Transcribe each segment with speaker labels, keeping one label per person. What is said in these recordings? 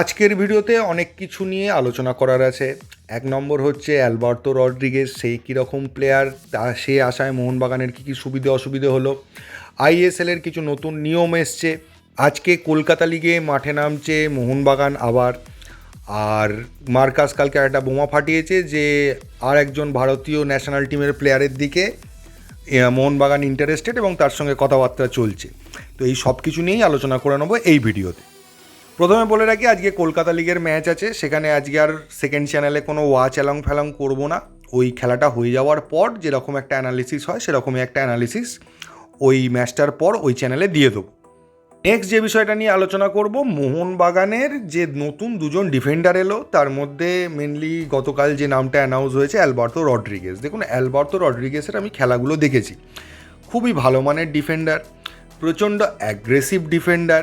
Speaker 1: আজকের ভিডিওতে অনেক কিছু নিয়ে আলোচনা করার আছে। এক নম্বর হচ্ছে অ্যালবার্তো রড্রিগেজ সেই কীরকম প্লেয়ার তা সে আশায় মোহনবাগানের কী কী সুবিধে অসুবিধে হলো? আইএসএলের কিছু নতুন নিয়ম এসছে। আজকে কলকাতা লিগে মাঠে নামছে মোহনবাগান আবার। আর মার্কাস কালকে একটা বোমা ফাটিয়েছে যে আর একজন ভারতীয় ন্যাশনাল টিমের প্লেয়ারের দিকে মোহনবাগান ইন্টারেস্টেড এবং তার সঙ্গে কথাবার্তা চলছে। তো এই সব কিছু নিয়েই আলোচনা করে নেব এই ভিডিওতে। প্রথমে বলে রাখি, আজকে কলকাতা লিগের ম্যাচ আছে, সেখানে আজকে আর সেকেন্ড চ্যানেলে কোনো ওয়াচ অ্যালং ফ্যালং করব না। ওই খেলাটা হয়ে যাওয়ার পর যেরকম একটা অ্যানালিসিস হয়, সেরকমই একটা অ্যানালিসিস ওই ম্যাচটার পর ওই চ্যানেলে দিয়ে দেবো। নেক্সট যে বিষয়টা নিয়ে আলোচনা করব, মোহনবাগানের যে নতুন দুজন ডিফেন্ডার এলো, তার মধ্যে মেনলি গতকাল যে নামটা অ্যানাউন্স হয়েছে, অ্যালবার্তো রড্রিগেজ। দেখুন, অ্যালবার্তো রড্রিগেসের আমি খেলাগুলো দেখেছি। খুবই ভালো মানের ডিফেন্ডার প্রচণ্ড অ্যাগ্রেসিভ ডিফেন্ডার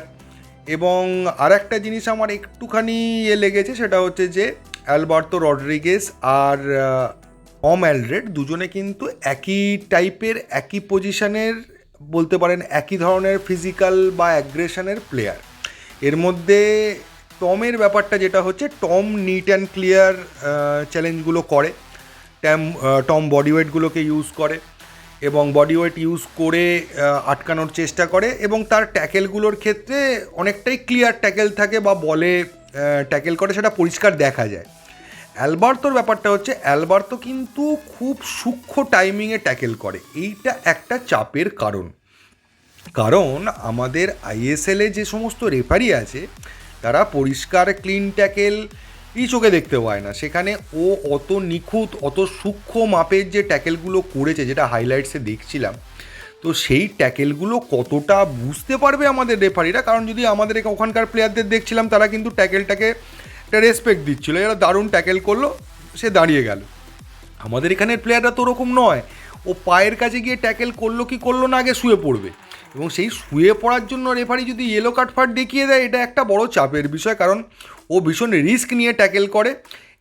Speaker 1: এবং আর একটা জিনিস আমার একটুখানি ইয়ে লেগেছে, সেটা হচ্ছে যে অ্যালবার্তো রড্রিগেস আর অম অ্যালড্রেড দুজনে কিন্তু একই টাইপের, একই পজিশনের বলতে পারেন একই ধরনের ফিজিক্যাল বা অ্যাগ্রেশনের প্লেয়ার। এর মধ্যে টমের ব্যাপারটা যেটা হচ্ছে, টম নিট অ্যান্ড ক্লিয়ার চ্যালেঞ্জগুলো করে, ট্যাম টম বডি ওয়েটগুলোকে ইউজ করে এবং বডি ওয়েট ইউজ করে আটকানোর চেষ্টা করে এবং তার ট্যাকেলগুলোর ক্ষেত্রে অনেকটাই ক্লিয়ার ট্যাকেল থাকে বা বলে ট্যাকেল করে সেটা পরিষ্কার দেখা যায়। অ্যালবার্তোর ব্যাপারটা হচ্ছে, অ্যালবার্তো কিন্তু খুব সূক্ষ্ম টাইমিংয়ে ট্যাকেল করে। এইটা একটা চাপের কারণ। কারণ আমাদের আইএসএলে যে সমস্ত রেফারি আছে, তারা পরিষ্কার ক্লিন ট্যাকেল এই চোখে দেখতে পায় না। সেখানে ও অত নিখুঁত, অত সূক্ষ্ম মাপের যে ট্যাকেলগুলো করেছে, যেটা হাইলাইটসে দেখছিলাম, তো সেই ট্যাকেলগুলো কতটা বুঝতে পারবে আমাদের রেফারিরা কারণ যদি আমাদের ওখানকার প্লেয়ারদের দেখছিলাম, তারা কিন্তু ট্যাকেলটাকে একটা রেসপেক্ট দিচ্ছিল। এরা দারুণ ট্যাকেল করল, সে দাঁড়িয়ে গেল। আমাদের এখানের প্লেয়াররা তো ওরকম নয়। ও পায়ের কাছে গিয়ে ট্যাকেল করল কি করল না, আগে শুয়ে পড়বে। এবং সেই শুয়ে পড়ার জন্য রেফারি যদি ইয়েলো কার্ড ফার্ট দেখিয়ে দেয়, এটা একটা বড় চাপের বিষয়। কারণ ও ভীষণ রিস্ক নিয়ে ট্যাকেল করে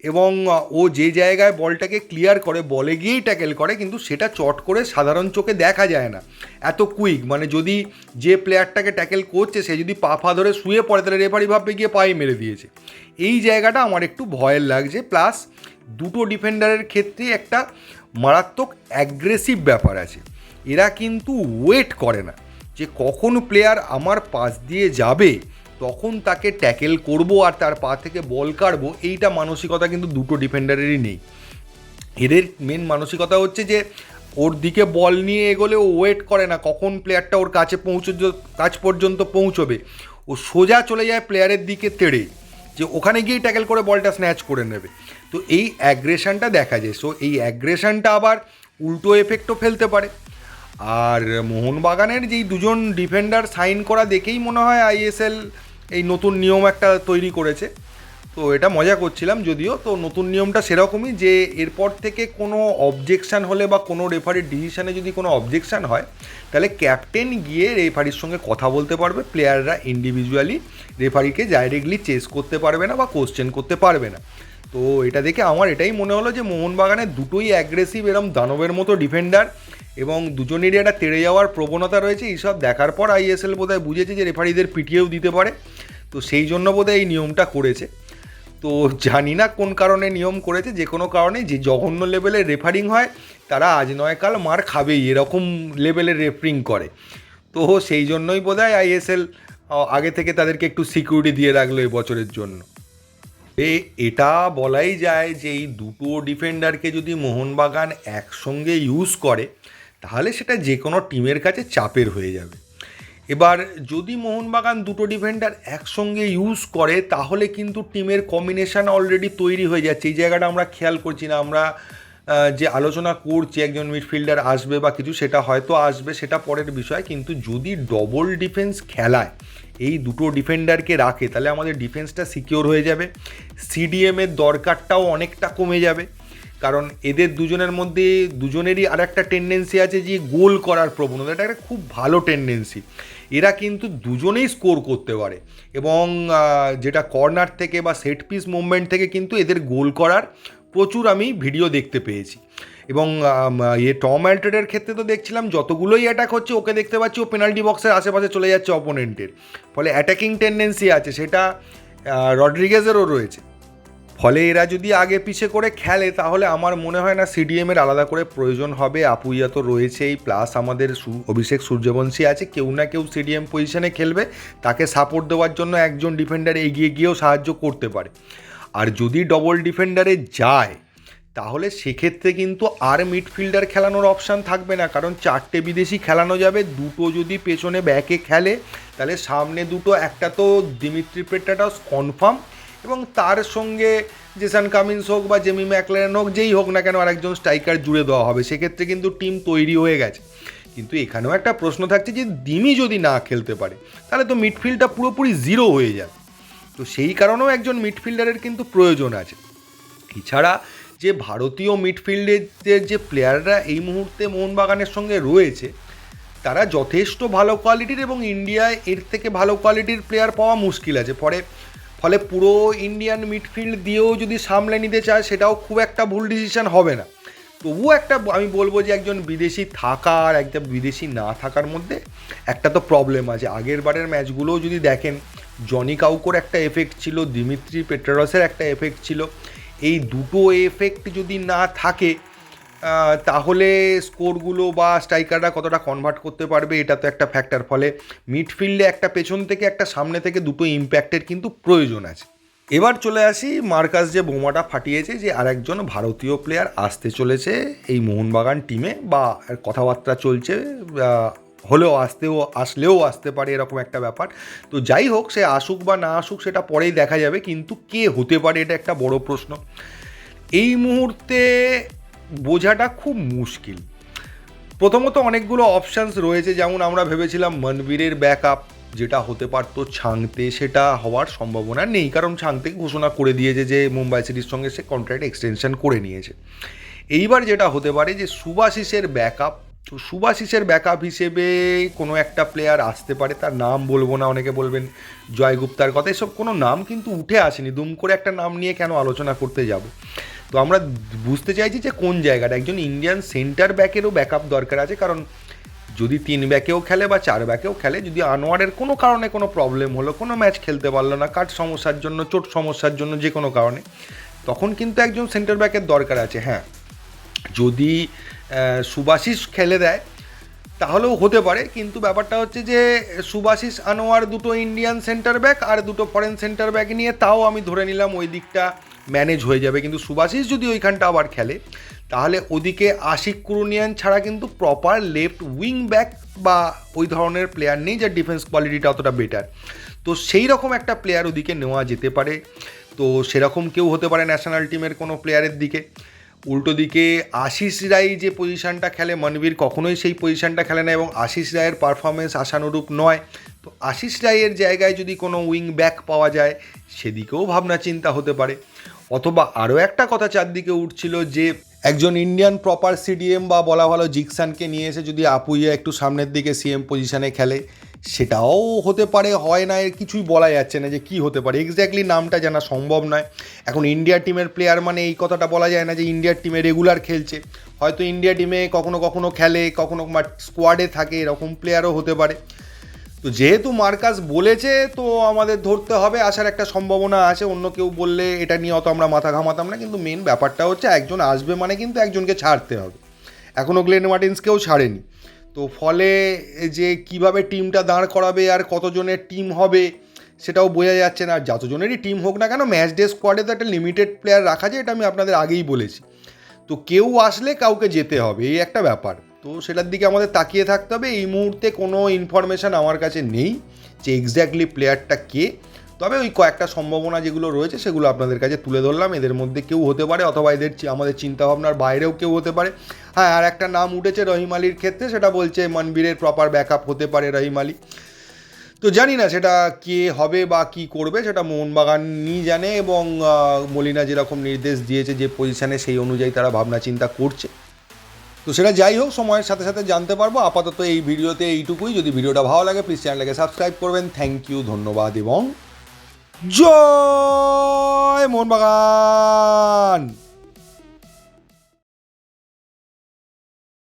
Speaker 1: এবং ও যে জায়গায় বলটাকে ক্লিয়ার করে, বলে গিয়েই ট্যাকেল করে, কিন্তু সেটা চট করে সাধারণ চোখে দেখা যায় না। এত কুইক মানে যদি যে প্লেয়ারটাকে ট্যাকেল করছে, সে যদি পা ফা ধরে শুয়ে পড়ে, তাহলে রেফারি ভাববে গিয়ে পায়ে মেরে দিয়েছে। এই জায়গাটা আমার একটু ভয়ের লাগছে। প্লাস দুটো ডিফেন্ডারের ক্ষেত্রে একটা মারাত্মক অ্যাগ্রেসিভ ব্যাপার আছে। এরা কিন্তু ওয়েট করে না। যে কখন প্লেয়ার আমার পাশ দিয়ে যাবে তখন তাকে ট্যাকেল করব আর তার পা থেকে বল কাড়বো, এইটা মানসিকতা কিন্তু দুটো ডিফেন্ডারেরই নেই। এদের মেন মানসিকতা হচ্ছে যে, ওর দিকে বল নিয়ে এগোলে ও ওয়েট করে না কখন প্লেয়ারটা ওর কাছে পৌঁছ কাছ পর্যন্ত পৌঁছবে। ও সোজা চলে যায় প্লেয়ারের দিকে তেড়ে, যে ওখানে গিয়েই ট্যাকেল করে বলটা স্ন্যাচ করে নেবে। তো এই অ্যাগ্রেশনটা দেখা যায়। সো এই অ্যাগ্রেশনটা আবার উল্টো এফেক্টও ফেলতে পারে। আর মোহনবাগানের যেই দুজন ডিফেন্ডার সাইন করা দেখেই মনে হয় আইএসএল এই নতুন নিয়ম একটা তৈরি করেছে। তো এটা মজা করছিলাম যদিও। তো নতুন নিয়মটা সেরকমই যে এরপর থেকে কোনো অবজেকশান হলে বা কোনো রেফারির ডিসিশনে যদি কোনো অবজেকশান হয়, তাহলে ক্যাপ্টেন গিয়ে রেফারির সঙ্গে কথা বলতে পারবে। প্লেয়াররা ইন্ডিভিজুয়ালি রেফারিকে ডাইরেক্টলি চেস করতে পারবে না বা কোশ্চেন করতে পারবে না। তো এটা দেখে আমার এটাই মনে হলো যে মোহনবাগানের দুটোই অ্যাগ্রেসিভ এরম দানবের মতো ডিফেন্ডার এবং দুজনেরই একটা তেড়ে যাওয়ার প্রবণতা রয়েছে। এইসব দেখার পর আইএসএল বোধহয় বুঝেছে যে রেফারিদের পিটিয়েও দিতে পারে। তো সেই জন্য বোধহয় এই নিয়মটা করেছে। তো জানি না কোন কারণে নিয়ম করেছে, যে কোনো কারণে, যে জঘন্য লেভেলের রেফারিং হয়, তারা আজ নয় কাল মার খাবেই, এরকম লেভেলের রেফারিং করে। তো সেই জন্যই বোধ হয় আইএসএল আগে থেকে তাদেরকে একটু সিকিউরিটি দিয়ে রাখল এই বছরের জন্য। এ, এটা বলাই যায় যে এই দুটো ডিফেন্ডারকে যদি মোহনবাগান একসঙ্গে ইউজ করে, তাহলে সেটা যে কোনো টিমের কাছে চাপের হয়ে যাবে। এবার যদি মোহনবাগান দুটো ডিফেন্ডার একসঙ্গে ইউজ করে, তাহলে কিন্তু টিমের কম্বিনেশান অলরেডি তৈরি হয়ে যাচ্ছে। এই জায়গাটা আমরা খেয়াল করছি না। আমরা যে আলোচনা করছি, একজন মিডফিল্ডার আসবে বা কিছু, সেটা হয়তো আসবে, সেটা পরের বিষয়। কিন্তু যদি ডবল ডিফেন্স খেলায়, এই দুটো ডিফেন্ডারকে রাখে, তাহলে আমাদের ডিফেন্সটা সিকিওর হয়ে যাবে। সিডিএমের দরকারটাও অনেকটা কমে যাবে। কারণ এদের দুজনের মধ্যে দুজনেরই আর একটা টেন্ডেন্সি আছে যে গোল করার প্রবণতা, এটা একটা খুব ভালো টেন্ডেন্সি এরা কিন্তু দুজনেই স্কোর করতে পারে এবং যেটা কর্নার থেকে বা সেট পিস মুভমেন্ট থেকে কিন্তু এদের গোল করার প্রচুর আমি ভিডিও দেখতে পেয়েছি। এবং ইয়ে টম অ্যাল্টেডের ক্ষেত্রে তো দেখছিলাম যতগুলোই অ্যাটাক হচ্ছে, ওকে দেখতে পাচ্ছি ও পেনাল্টি বক্সের আশেপাশে চলে যাচ্ছে অপোনেন্টের ফলে অ্যাটাকিং টেন্ডেন্সি আছে, সেটা রড্রিগেজেরও রয়েছে। ফলে এরা যদি আগে পিছে করে খেলে, তাহলে আমার মনে হয় না সিডিএমের আলাদা করে প্রয়োজন হবে। আপুইয়া তো রয়েছেই প্লাস আমাদের অভিষেক সূর্যবংশী আছে, কেউ না কেউ সিডিএম পজিশনে খেলবে। তাকে সাপোর্ট দেওয়ার জন্য একজন ডিফেন্ডার এগিয়ে গিয়েও সাহায্য করতে পারে। আর যদি ডবল ডিফেন্ডারে যায়, তাহলে সেক্ষেত্রে কিন্তু আর মিডফিল্ডার খেলানোর অপশান থাকবে না। কারণ চারটে বিদেশি খেলানো যাবে, দুটো যদি পেছনে ব্যাকে খেলে, তাহলে সামনে দুটো, একটা তো দিমিত্রি পেট্রাটাস কনফার্ম এবং তার সঙ্গে জেসান কামিন্স হোক বা জেমি ম্যাকলেন হোক, যেই হোক না কেন আরেকজন স্ট্রাইকার জুড়ে দেওয়া হবে, সেক্ষেত্রে কিন্তু টিম তৈরি হয়ে গেছে। কিন্তু এখানেও একটা প্রশ্ন থাকছে যে দিমি যদি না খেলতে পারে, তাহলে তো মিডফিল্ডটা পুরোপুরি জিরো হয়ে যায় তো সেই কারণেও একজন মিডফিল্ডারের কিন্তু প্রয়োজন আছে। এছাড়া যে ভারতীয় মিডফিল্ডের যে প্লেয়াররা এই মুহূর্তে মোহনবাগানের সঙ্গে রয়েছে, তারা যথেষ্ট ভালো কোয়ালিটির এবং ইন্ডিয়ায় এর থেকে ভালো কোয়ালিটির প্লেয়ার পাওয়া মুশকিল আছে। পরে ফলে পুরো ইন্ডিয়ান মিডফিল্ড দিয়েও যদি সামলে নিতে চায়, সেটাও খুব একটা ভুল ডিসিশন হবে না। তবুও একটা আমি বলব যে একজন বিদেশি থাকা আর একজন বিদেশি না থাকার মধ্যে একটা তো প্রবলেম আছে। আগের বারের ম্যাচগুলোও যদি দেখেন জনি কাউকোর একটা এফেক্ট ছিল দিমিত্রি পেট্রারসের একটা এফেক্ট ছিল। এই দুটো এফেক্ট যদি না থাকে তাহলে স্কোরগুলো বা স্ট্রাইকাররা কতটা কনভার্ট করতে পারবে, এটা তো একটা ফ্যাক্টর ফলে মিডফিল্ডে একটা পেছন থেকে একটা সামনে থেকে দুটো ইম্প্যাক্টের কিন্তু প্রয়োজন আছে। এবার চলে আসি মার্কাস যে বোমাটা ফাটিয়েছে যে আরেকজন ভারতীয় প্লেয়ার আসতে চলেছে এই মোহনবাগান টিমে বা কথাবার্তা চলছে হলেও আসতেও, আসলেও আসতে পারে এরকম একটা ব্যাপার। তো যাই হোক, সে আসুক বা না আসুক সেটা পরেই দেখা যাবে, কিন্তু কে হতে পারে এটা একটা বড় প্রশ্ন। এই মুহূর্তে বোঝাটা খুব মুশকিল। প্রথমত অনেকগুলো অপশানস রয়েছে, যেমন আমরা ভেবেছিলাম মনবীরের ব্যাকআপ যেটা হতে পারতো ছাংতে, সেটা হওয়ার সম্ভাবনা নেই, কারণ ছাংতে ঘোষণা করে দিয়েছে যে মুম্বাই সিটির সঙ্গে সে কন্ট্রাক্ট এক্সটেনশন করে নিয়েছে। এইবার যেটা হতে পারে যে সুভাশিসের ব্যাকআপ তো সুভাশিসের ব্যাকআপ হিসেবে কোনো একটা প্লেয়ার আসতে পারে, তার নাম বলব না, অনেকে বলবেন জয় গুপ্তার কথা, এসব কোনো নাম কিন্তু উঠে আসেনি, দুম করে একটা নাম নিয়ে কেন আলোচনা করতে যাব? তো আমরা বুঝতে চাইছি যে কোন জায়গাটা, একজন ইন্ডিয়ান সেন্টার ব্যাকেরও ব্যাকআপ দরকার আছে, কারণ যদি তিন ব্যাকেও খেলে বা চার ব্যাকেও খেলে, যদি আনোয়ারের কোনো কারণে কোনো প্রবলেম হলো, কোনো ম্যাচ খেলতে পারল না কাট সমস্যার জন্য, চোট সমস্যার জন্য যে কোনো কারণে, তখন কিন্তু একজন সেন্টার ব্যাকের দরকার আছে হ্যাঁ। যদি সুভাশিস খেলে দেয়, তাহলেও হতে পারে, কিন্তু ব্যাপারটা হচ্ছে যে সুভাশিস আনোয়ার দুটো ইন্ডিয়ান সেন্টার ব্যাক আর দুটো ফরেন সেন্টার ব্যাক নিয়ে তাও আমি ধরে নিলাম ওই দিকটা ম্যানেজ হয়ে যাবে। কিন্তু সুভাশিস যদি ওইখানটা আবার খেলে, তাহলে ওদিকে আশিক কুরুনিয়ান ছাড়া কিন্তু প্রপার লেফট উইং ব্যাক বা ওই ধরনের প্লেয়ার নেই যার ডিফেন্স কোয়ালিটিটা অতটা বেটার তো সেই রকম একটা প্লেয়ার ওদিকে নেওয়া যেতে পারে। তো সেরকম কেউ হতে পারে ন্যাশনাল টিমের কোনো প্লেয়ারের দিকে। উল্টো দিকে আশিস রায় যে পজিশনটা খেলে, মনবীর কখনোই সেই পজিশনটা খেলে না এবং আশিস রায়ের পারফরমেন্স আশানুরূপ নয়। তো আশিস রায়ের জায়গায় যদি কোনো উইং ব্যাক পাওয়া যায়, সেদিকেও ভাবনা চিন্তা হতে পারে। অথবা আরও একটা কথা চারদিকে উঠছিল যে, একজন ইন্ডিয়ান প্রপার সিডিএম বা বলা ভালো জিকসানকে নিয়ে এসে যদি আপুইয়া একটু সামনের দিকে সিএম পজিশানে খেলে সেটাও হতে পারে, হয় না, এর কিছুই বলা যাচ্ছে না যে কি হতে পারে। এক্স্যাক্টলি নামটা জানা সম্ভব নয়। এখন ইন্ডিয়া টিমের প্লেয়ার মানে এই কথাটা বলা যায় না যে ইন্ডিয়ার টিমে রেগুলার খেলছে। হয়তো ইন্ডিয়া টিমে কখনো কখনো খেলে, কখনো স্কোয়াডে থাকে, এরকম প্লেয়ারও হতে পারে। তো যেহেতু মার্কাস বলেছে, তো আমাদের ধরতে হবে, আসার একটা সম্ভাবনা আছে। অন্য কেউ বললে এটা নিয়ে অত আমরা মাথা ঘামাতাম না। কিন্তু মেন ব্যাপারটা হচ্ছে, একজন আসবে মানে কিন্তু একজনকে ছাড়তে হবে। এখনও গ্লেন মার্টিন্সকেও ছাড়েনি। তো ফলে যে কীভাবে টিমটা দাঁড় করাবে আর কতজনের টিম হবে, সেটাও বোঝা যাচ্ছে না। আর যতজনেরই টিম হোক না কেন ম্যাচ ডে স্কোয়াডে তো একটা লিমিটেড প্লেয়ার রাখা যায়, এটা আমি আপনাদের আগেই বলেছি। তো কেউ আসলে কাউকে যেতে হবে, এই একটা ব্যাপার। তো সেটার দিকে আমাদের তাকিয়ে থাকতে হবে। এই মুহূর্তে কোনো ইনফরমেশান আমার কাছে নেই যে এক্স্যাক্টলি প্লেয়ারটা কে। তবে ওই কয়েকটা সম্ভাবনা যেগুলো রয়েছে সেগুলো আপনাদের কাছে তুলে ধরলাম। এদের মধ্যে কেউ হতে পারে, অথবা এদের আমাদের চিন্তাভাবনার বাইরেও কেউ হতে পারে। হ্যাঁ আর একটা নাম উঠেছে রহিম আলীর ক্ষেত্রে, সেটা বলছে মনবীরের প্রপার ব্যাকআপ হতে পারে রহিম আলী। তো জানি না সেটা কে হবে বা কি করবে, সেটা মোহনবাগানই জানে এবং মলিনা যেরকম নির্দেশ দিয়েছে যে পজিশানে সেই অনুযায়ী তারা ভাবনা চিন্তা করছে। তো সেটা যাই হোক, সময়ের সাথে সাথে জানতে পারব। আপাতত এই ভিডিওতে এইটুকুই। যদি ভিডিওটা ভালো লাগে প্লিজ চ্যানেলটাকে সাবস্ক্রাইব করবেন। থ্যাংক ইউ ধন্যবাদ এবং জয় মোহনবাগান